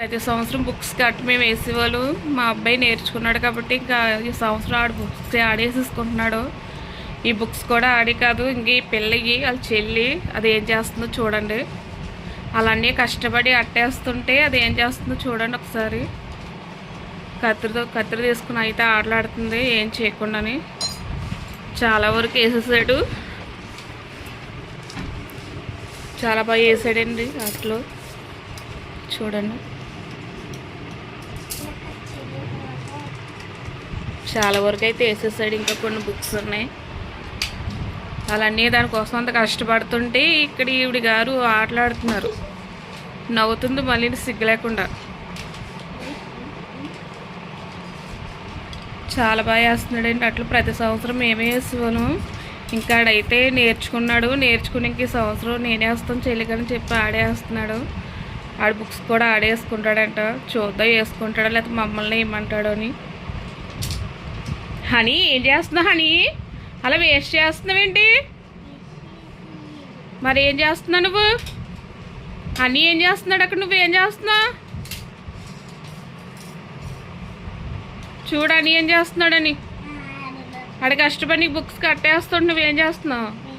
ప్రతి సంవత్సరం books cut మేము వేసేవాళ్ళు. మా అబ్బాయి నేర్చుకున్నాడు కాబట్టి ఇంకా ఈ సంవత్సరం ఆడు బుక్స్ ఆడేసేసుకుంటున్నాడు. ఈ బుక్స్ కూడా ఆడి కాదు ఇంక ఈ పిల్లకి వాళ్ళ చెల్లి అది ఏం చేస్తుందో చూడండి. అలానే కష్టపడి అట్టేస్తుంటే అది ఏం చేస్తుందో చూడండి ఒకసారి. కత్తిరితో కత్తిరి తీసుకుని అయితే ఆటలాడుతుంది ఏం చేయకుండాని. చాలా వరకు వేసేసాడు. చాలా బాగా వేసాడండి అట్లు చూడండి. చాలా వరకు అయితే వేసేసాడు. ఇంకా కొన్ని బుక్స్ ఉన్నాయి. అలానే దానికోసం అంత కష్టపడుతుంటే ఇక్కడ ఈవిడ గారు ఆటలాడుతున్నారు. నవ్వుతుంది మళ్ళీ సిగ్గు లేకుండా. చాలా బాగా వేస్తున్నాడండి. అట్లు ప్రతి సంవత్సరం మేమే వేసేవాను ఇంకా ఆడైతే నేర్చుకున్నాడు. నేర్చుకుని ఇంక ఈ సంవత్సరం నేనే వేస్తాను చెల్లికని చెప్పి ఆడే వేస్తున్నాడు. ఆడ బుక్స్ కూడా ఆడేసుకుంటాడంట. చూద్దాం వేసుకుంటాడో? లేకపోతే మమ్మల్ని ఇమ్మంటాడో అని. హనీ ఏం చేస్తున్నావు హనీ? అలా వేస్ట్ చేస్తున్నావేంటి? మరి ఏం చేస్తున్నావు నువ్వు? హనీ ఏం చేస్తున్నాడు అక్కడ నువ్వేం చేస్తున్నావు? చూడు ఏం చేస్తున్నాడని. అక్కడ కష్టపడి నీకు బుక్స్ కట్టేస్తుంటే నువ్వేం చేస్తున్నావు?